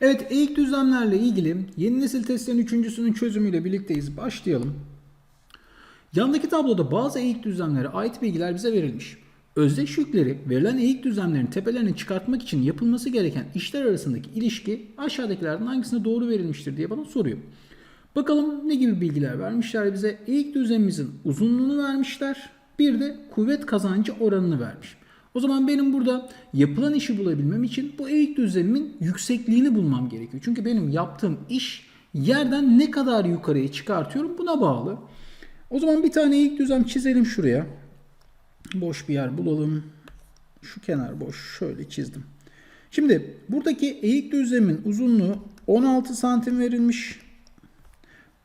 Evet eğik düzlemlerle ilgili yeni nesil testlerin üçüncüsünün çözümüyle birlikteyiz. Başlayalım. Yandaki tabloda bazı eğik düzlemlere ait bilgiler bize verilmiş. Özdeş yükleri verilen eğik düzlemlerin tepelerini çıkartmak için yapılması gereken işler arasındaki ilişki aşağıdakilerden hangisine doğru verilmiştir diye bana soruyor. Bakalım ne gibi bilgiler vermişler bize. Eğik düzlemimizin uzunluğunu vermişler. Bir de kuvvet kazancı oranını vermiş. O zaman benim burada yapılan işi bulabilmem için bu eğik düzlemimin yüksekliğini bulmam gerekiyor. Çünkü benim yaptığım iş yerden ne kadar yukarıya çıkartıyorum buna bağlı. O zaman bir tane eğik düzlem çizelim şuraya. Boş bir yer bulalım. Şu kenar boş. Şöyle çizdim. Şimdi buradaki eğik düzlemin uzunluğu 16 santim verilmiş.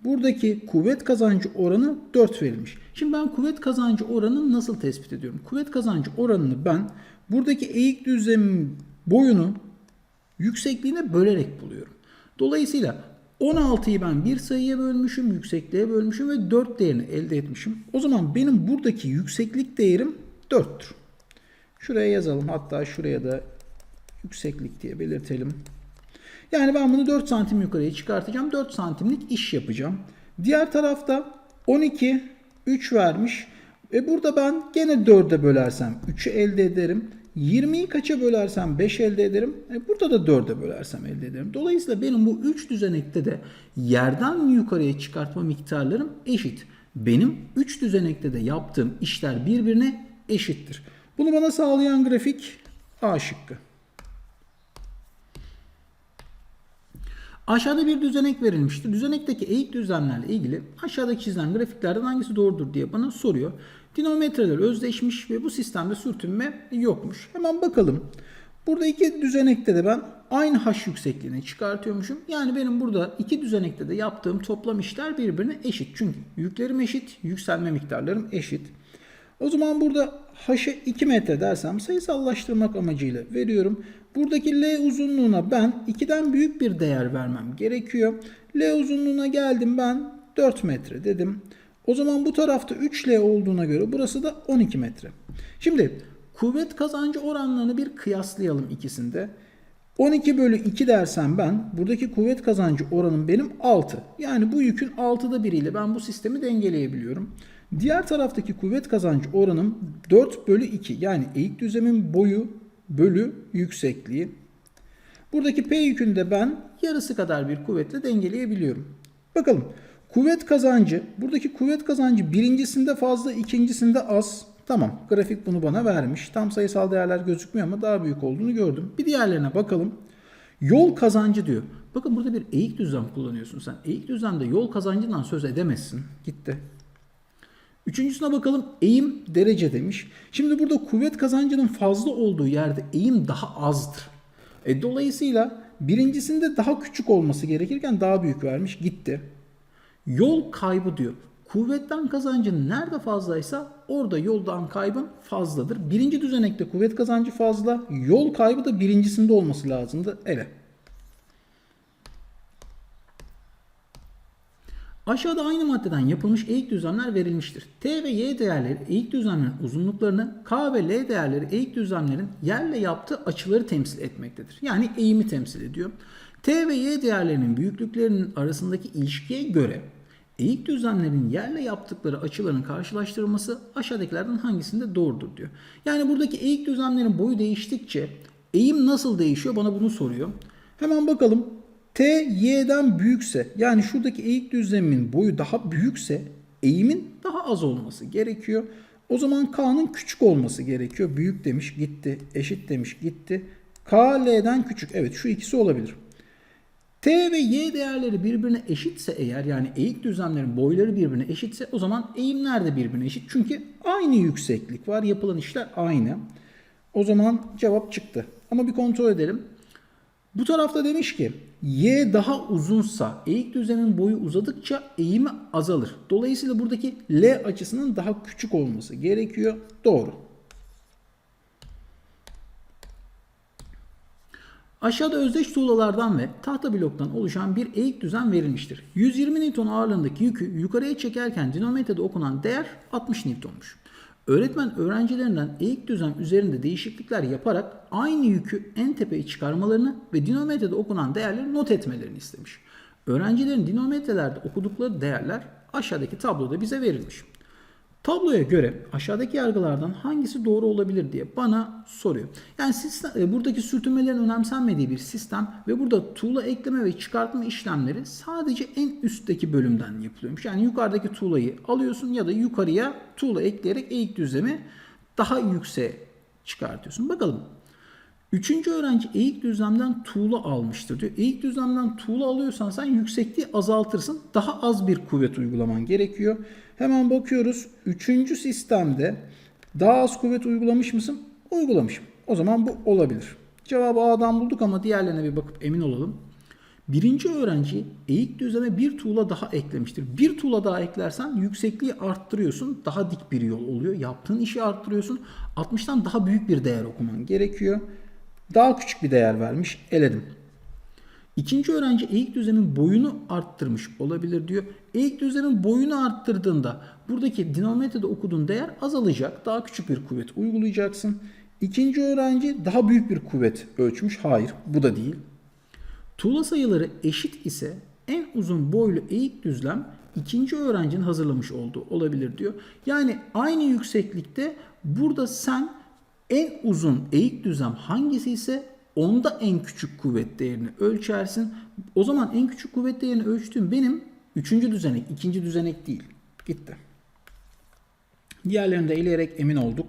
Buradaki kuvvet kazancı oranı 4 verilmiş. Şimdi ben kuvvet kazancı oranını nasıl tespit ediyorum? Kuvvet kazancı oranını ben buradaki eğik düzlemin boyunu yüksekliğine bölerek buluyorum. Dolayısıyla 16'yı ben bir sayıya bölmüşüm, yüksekliğe bölmüşüm ve 4 değerini elde etmişim. O zaman benim buradaki yükseklik değerim 4'tür. Şuraya yazalım. Hatta şuraya da yükseklik diye belirtelim. Yani ben bunu 4 santim yukarıya çıkartacağım. 4 santimlik iş yapacağım. Diğer tarafta 12, 3 vermiş. Ve burada ben gene 4'e bölersem 3'ü elde ederim. 20'yi kaça bölersem 5 elde ederim. E burada da 4'e bölersem elde ederim. Dolayısıyla benim bu 3 düzenekte de yerden yukarıya çıkartma miktarlarım eşit. Benim 3 düzenekte de yaptığım işler birbirine eşittir. Bunu bana sağlayan grafik A şıkkı. Aşağıda bir düzenek verilmiştir. Düzenekteki eğik düzlemlerle ilgili aşağıdaki çizilen grafiklerden hangisi doğrudur diye bana soruyor. Dinamometreler özdeşmiş ve bu sistemde sürtünme yokmuş. Hemen bakalım. Burada iki düzenekte de ben aynı h yüksekliğini çıkartıyormuşum. Yani benim burada iki düzenekte de yaptığım toplam işler birbirine eşit. Çünkü yüklerim eşit, yükselme miktarlarım eşit. O zaman burada h'ı 2 metre dersem sayısallaştırmak amacıyla veriyorum. Buradaki L uzunluğuna ben 2'den büyük bir değer vermem gerekiyor. L uzunluğuna geldim ben 4 metre dedim. O zaman bu tarafta 3L olduğuna göre burası da 12 metre. Şimdi kuvvet kazancı oranlarını bir kıyaslayalım ikisinde. 12 bölü 2 dersem ben buradaki kuvvet kazancı oranım benim 6. Yani bu yükün 6'da biriyle ben bu sistemi dengeleyebiliyorum. Diğer taraftaki kuvvet kazancı oranım 4 bölü 2. Yani eğik düzlemin boyu bölü yüksekliği. Buradaki P yükünü de ben yarısı kadar bir kuvvetle dengeleyebiliyorum. Bakalım kuvvet kazancı buradaki kuvvet kazancı birincisinde fazla ikincisinde az. Tamam grafik bunu bana vermiş. Tam sayısal değerler gözükmüyor ama daha büyük olduğunu gördüm. Bir diğerlerine bakalım. Yol kazancı diyor. Bakın burada bir eğik düzlem kullanıyorsun sen. Eğik düzlemde yol kazancından söz edemezsin. Gitti. Üçüncüsüne bakalım eğim derece demiş. Şimdi burada kuvvet kazancının fazla olduğu yerde eğim daha azdır. E, dolayısıyla birincisinde daha küçük olması gerekirken daha büyük vermiş gitti. Yol kaybı diyor. Kuvvetten kazancın nerede fazlaysa orada yoldan kaybın fazladır. Birinci düzenekte kuvvet kazancı fazla, yol kaybı da birincisinde olması lazımdı. Ele. Aşağıda aynı maddeden yapılmış eğik düzlemler verilmiştir. T ve Y değerleri eğik düzlemlerin uzunluklarını, K ve L değerleri eğik düzlemlerin yerle yaptığı açıları temsil etmektedir. Yani eğimi temsil ediyor. T ve Y değerlerinin büyüklüklerinin arasındaki ilişkiye göre eğik düzlemlerin yerle yaptıkları açıların karşılaştırılması aşağıdakilerden hangisinde doğrudur diyor. Yani buradaki eğik düzlemlerin boyu değiştikçe eğim nasıl değişiyor bana bunu soruyor. Hemen bakalım. T y'den büyükse yani şuradaki eğik düzlemin boyu daha büyükse eğimin daha az olması gerekiyor. O zaman K'nın küçük olması gerekiyor. Büyük demiş gitti. Eşit demiş gitti. K L'den küçük. Evet şu ikisi olabilir. T ve Y değerleri birbirine eşitse eğer yani eğik düzlemlerin boyları birbirine eşitse o zaman eğimler de birbirine eşit. Çünkü aynı yükseklik var. Yapılan işler aynı. O zaman cevap çıktı. Ama bir kontrol edelim. Bu tarafta demiş ki y daha uzunsa eğik düzlemin boyu uzadıkça eğimi azalır. Dolayısıyla buradaki L açısının daha küçük olması gerekiyor. Doğru. Aşağıda özdeş tuğlalardan ve tahta bloktan oluşan bir eğik düzen verilmiştir. 120 Newton ağırlığındaki yükü yukarıya çekerken dinamometrede okunan değer 60 Newton'muş. Öğretmen öğrencilerinden eğik düzlem üzerinde değişiklikler yaparak aynı yükü en tepeye çıkarmalarını ve dinometrede okunan değerleri not etmelerini istemiş. Öğrencilerin dinometrelerde okudukları değerler aşağıdaki tabloda bize verilmiş. Tabloya göre aşağıdaki yargılardan hangisi doğru olabilir diye bana soruyor. Yani sistem, buradaki sürtünmelerin önemsenmediği bir sistem ve burada tuğla ekleme ve çıkartma işlemleri sadece en üstteki bölümden yapılıyormuş. Yani yukarıdaki tuğlayı alıyorsun ya da yukarıya tuğla ekleyerek eğik düzlemi daha yükseğe çıkartıyorsun. Bakalım. Üçüncü öğrenci eğik düzlemden tuğla almıştır diyor. Eğik düzlemden tuğla alıyorsan sen yüksekliği azaltırsın. Daha az bir kuvvet uygulaman gerekiyor. Hemen bakıyoruz. Üçüncü sistemde daha az kuvvet uygulamış mısın? Uygulamışım. O zaman bu olabilir. Cevabı A'dan bulduk ama diğerlerine bir bakıp emin olalım. Birinci öğrenci eğik düzleme bir tuğla daha eklemiştir. Bir tuğla daha eklersen yüksekliği arttırıyorsun. Daha dik bir yol oluyor. Yaptığın işi arttırıyorsun. 60'tan daha büyük bir değer okuman gerekiyor. Daha küçük bir değer vermiş. Eledim. İkinci öğrenci eğik düzlemin boyunu arttırmış olabilir diyor. Eğik düzlemin boyunu arttırdığında buradaki dinometrede okuduğun değer azalacak. Daha küçük bir kuvvet uygulayacaksın. İkinci öğrenci daha büyük bir kuvvet ölçmüş. Hayır bu da değil. Tuğla sayıları eşit ise en uzun boylu eğik düzlem ikinci öğrencinin hazırlamış olduğu olabilir diyor. Yani aynı yükseklikte burada sen en uzun eğik düzlem hangisi ise onda en küçük kuvvet değerini ölçersin. O zaman en küçük kuvvet değerini ölçtüğüm benim üçüncü düzenek, ikinci düzenek değil. Gitti. Diğerlerini de eleyerek emin olduk.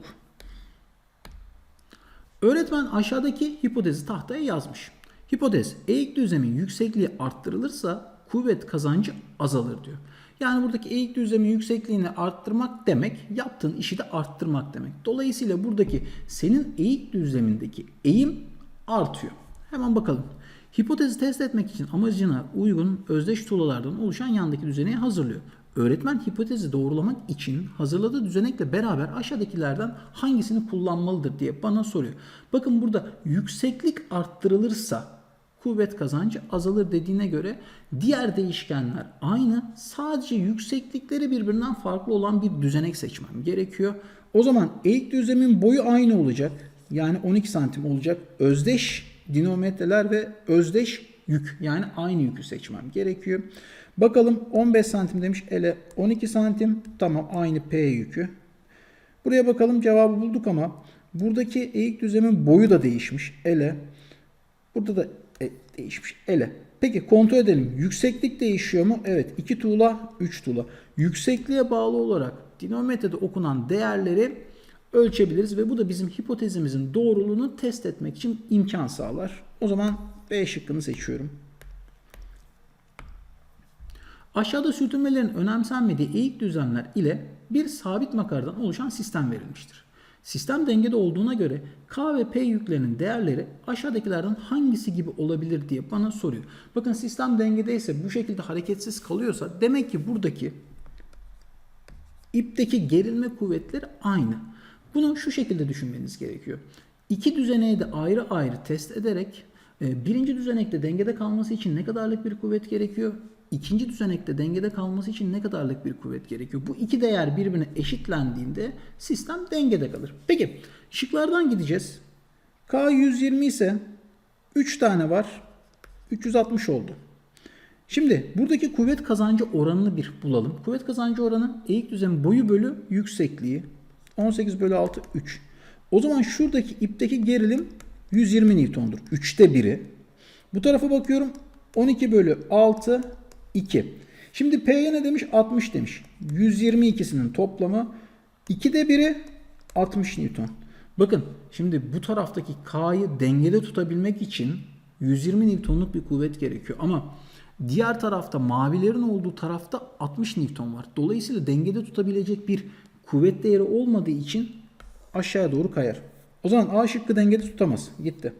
Öğretmen aşağıdaki hipotezi tahtaya yazmış. Hipotez eğik düzlemin yüksekliği arttırılırsa kuvvet kazancı azalır diyor. Yani buradaki eğik düzlemin yüksekliğini arttırmak demek yaptığın işi de arttırmak demek. Dolayısıyla buradaki senin eğik düzlemindeki eğim artıyor. Hemen bakalım. Hipotezi test etmek için amacına uygun özdeş tuğlalardan oluşan yandaki düzeneği hazırlıyor. Öğretmen hipotezi doğrulamak için hazırladığı düzenekle beraber aşağıdakilerden hangisini kullanmalıdır diye bana soruyor. Bakın burada yükseklik arttırılırsa kuvvet kazancı azalır dediğine göre diğer değişkenler aynı. Sadece yükseklikleri birbirinden farklı olan bir düzenek seçmem gerekiyor. O zaman eğik düzlemin boyu aynı olacak. Yani 12 santim olacak. Özdeş dinometreler ve özdeş yük yani aynı yükü seçmem gerekiyor. Bakalım 15 santim demiş ele 12 santim tamam aynı P yükü. Buraya bakalım cevabı bulduk ama buradaki eğik düzlemin boyu da değişmiş ele. Burada da e, değişmiş ele. Peki kontrol edelim. Yükseklik değişiyor mu? Evet. 2 tuğla, 3 tuğla. Yüksekliğe bağlı olarak dinometrede okunan değerleri ölçebiliriz ve bu da bizim hipotezimizin doğruluğunu test etmek için imkan sağlar. O zaman B şıkkını seçiyorum. Aşağıda sürtünmelerin önemsenmediği eğik düzlemler ile bir sabit makardan oluşan sistem verilmiştir. Sistem dengede olduğuna göre K ve P yüklerinin değerleri aşağıdakilerden hangisi gibi olabilir diye bana soruyor. Bakın sistem dengedeyse bu şekilde hareketsiz kalıyorsa demek ki buradaki ipteki gerilme kuvvetleri aynı. Bunu şu şekilde düşünmeniz gerekiyor. İki düzeneyi de ayrı ayrı test ederek e, birinci düzenekte dengede kalması için ne kadarlık bir kuvvet gerekiyor? İkinci düzenekte dengede kalması için ne kadarlık bir kuvvet gerekiyor? Bu iki değer birbirine eşitlendiğinde sistem dengede kalır. Peki şıklardan gideceğiz. K 120 ise 3 tane var. 360 oldu. Şimdi buradaki kuvvet kazancı oranını bir bulalım. Kuvvet kazancı oranı eğik düzlem boyu bölü yüksekliği. 18 bölü 6 3. O zaman şuradaki ipteki gerilim 120 Newton'dur. 3'te biri. Bu tarafa bakıyorum 12 bölü 6 2. Şimdi P'ye ne demiş? 60 demiş. 122'sinin toplamı 2'de biri 60 Newton. Bakın şimdi bu taraftaki K'yı dengede tutabilmek için 120 Newton'luk bir kuvvet gerekiyor. Ama diğer tarafta mavilerin olduğu tarafta 60 Newton var. Dolayısıyla dengede tutabilecek bir kuvvet değeri olmadığı için aşağıya doğru kayar. O zaman A şıkkı dengede tutamaz. Gitti.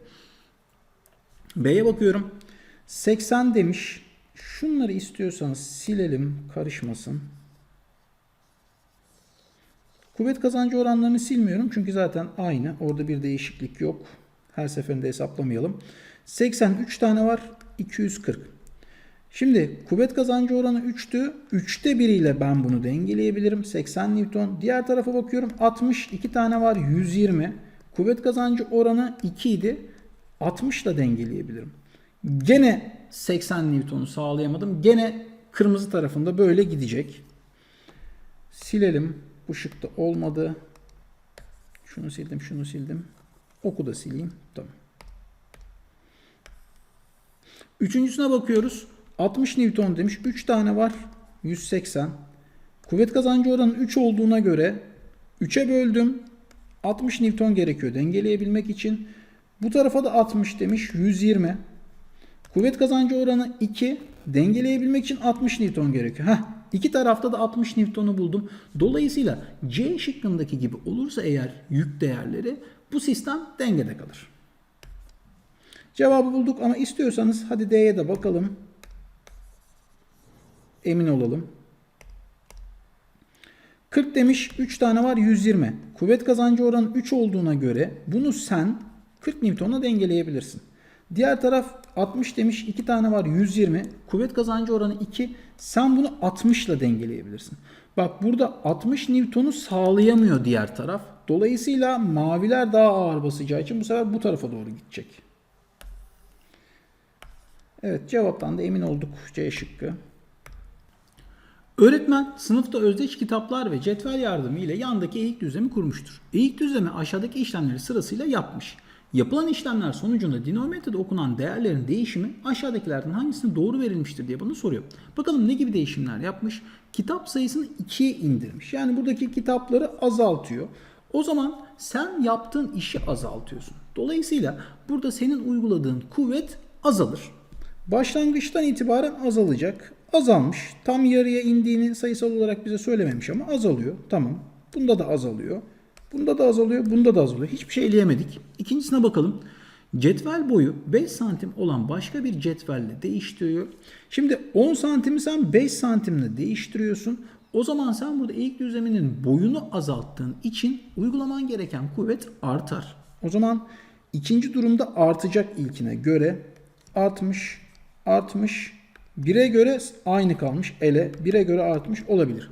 B'ye bakıyorum. 80 demiş. Şunları istiyorsanız silelim karışmasın. Kuvvet kazancı oranlarını silmiyorum çünkü zaten aynı. Orada bir değişiklik yok. Her seferinde hesaplamayalım. 83 tane var. 240. Şimdi kuvvet kazancı oranı 3'tü. 3'te 1 ile ben bunu dengeleyebilirim. 80 Newton. Diğer tarafa bakıyorum. 60. 2 tane var. 120. Kuvvet kazancı oranı 2 idi. 60 ile dengeleyebilirim. Gene 80 Newton'u sağlayamadım. Gene kırmızı tarafında böyle gidecek. Silelim. Bu şıkta olmadı. Şunu sildim, şunu sildim. Oku da sileyim. Tamam. Üçüncüsüne bakıyoruz. 60 Newton demiş. 3 tane var. 180. Kuvvet kazancı oranı 3 olduğuna göre 3'e böldüm. 60 Newton gerekiyor dengeleyebilmek için. Bu tarafa da 60 demiş. 120. Kuvvet kazancı oranı 2. Dengeleyebilmek için 60 Newton gerekiyor. Heh, iki tarafta da 60 Newton'u buldum. Dolayısıyla C şıkkındaki gibi olursa eğer yük değerleri bu sistem dengede kalır. Cevabı bulduk ama istiyorsanız hadi D'ye de bakalım. Emin olalım. 40 demiş 3 tane var 120. Kuvvet kazancı oranı 3 olduğuna göre bunu sen 40 Newton'a dengeleyebilirsin. Diğer taraf 60 demiş 2 tane var 120. Kuvvet kazancı oranı 2. Sen bunu 60 ile dengeleyebilirsin. Bak burada 60 Newton'u sağlayamıyor diğer taraf. Dolayısıyla maviler daha ağır basacağı için bu sefer bu tarafa doğru gidecek. Evet cevaptan da emin olduk C şıkkı. Öğretmen sınıfta özdeş kitaplar ve cetvel yardımı ile yandaki eğik düzlemi kurmuştur. Eğik düzlemi aşağıdaki işlemleri sırasıyla yapmış. Yapılan işlemler sonucunda dinometrede okunan değerlerin değişimi aşağıdakilerden hangisine doğru verilmiştir diye bana soruyor. Bakalım ne gibi değişimler yapmış? Kitap sayısını 2'ye indirmiş. Yani buradaki kitapları azaltıyor. O zaman sen yaptığın işi azaltıyorsun. Dolayısıyla burada senin uyguladığın kuvvet azalır. Başlangıçtan itibaren azalacak. Azalmış. Tam yarıya indiğini sayısal olarak bize söylememiş ama azalıyor. Tamam. Bunda da azalıyor. Bunda da azalıyor. Bunda da azalıyor. Hiçbir şey eleyemedik. İkincisine bakalım. Cetvel boyu 5 santim olan başka bir cetvelle değiştiriyor. Şimdi 10 santimi sen 5 santimle değiştiriyorsun. O zaman sen burada eğik düzleminin boyunu azalttığın için uygulaman gereken kuvvet artar. O zaman ikinci durumda artacak ilkine göre artmış, artmış, 1'e göre aynı kalmış, ele 1'e göre artmış olabilir.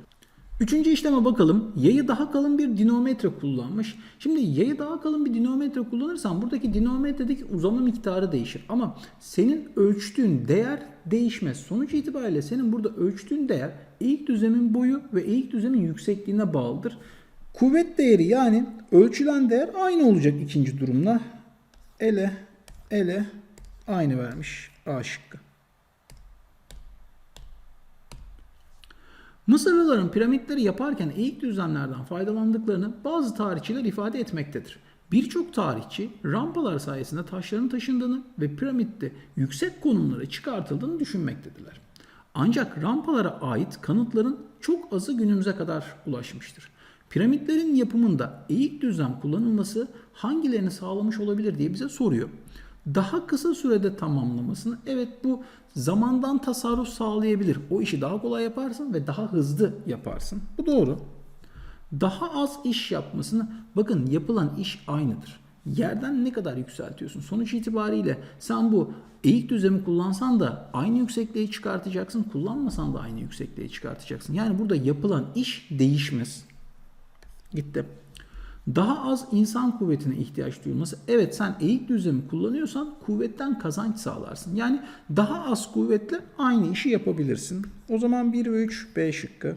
Üçüncü işleme bakalım. Yayı daha kalın bir dinometre kullanmış. Şimdi yayı daha kalın bir dinometre kullanırsan buradaki dinometredeki uzama miktarı değişir. Ama senin ölçtüğün değer değişmez. Sonuç itibariyle senin burada ölçtüğün değer eğik düzlemin boyu ve eğik düzlemin yüksekliğine bağlıdır. Kuvvet değeri yani ölçülen değer aynı olacak ikinci durumla. Ele, ele aynı vermiş A şıkkı. Mısırlıların piramitleri yaparken eğik düzlemlerden faydalandıklarını bazı tarihçiler ifade etmektedir. Birçok tarihçi rampalar sayesinde taşların taşındığını ve piramitte yüksek konumlara çıkartıldığını düşünmektedirler. Ancak rampalara ait kanıtların çok azı günümüze kadar ulaşmıştır. Piramitlerin yapımında eğik düzlem kullanılması hangilerini sağlamış olabilir diye bize soruyor. Daha kısa sürede tamamlamasını evet bu zamandan tasarruf sağlayabilir. O işi daha kolay yaparsın ve daha hızlı yaparsın. Bu doğru. Daha az iş yapmasını bakın yapılan iş aynıdır. Yerden ne kadar yükseltiyorsun? Sonuç itibariyle sen bu eğik düzlemi kullansan da aynı yüksekliğe çıkartacaksın. Kullanmasan da aynı yüksekliğe çıkartacaksın. Yani burada yapılan iş değişmez. Gitti. Daha az insan kuvvetine ihtiyaç duyulması. Evet sen eğik düzlemi kullanıyorsan kuvvetten kazanç sağlarsın. Yani daha az kuvvetle aynı işi yapabilirsin. O zaman 1 ve 3 B şıkkı.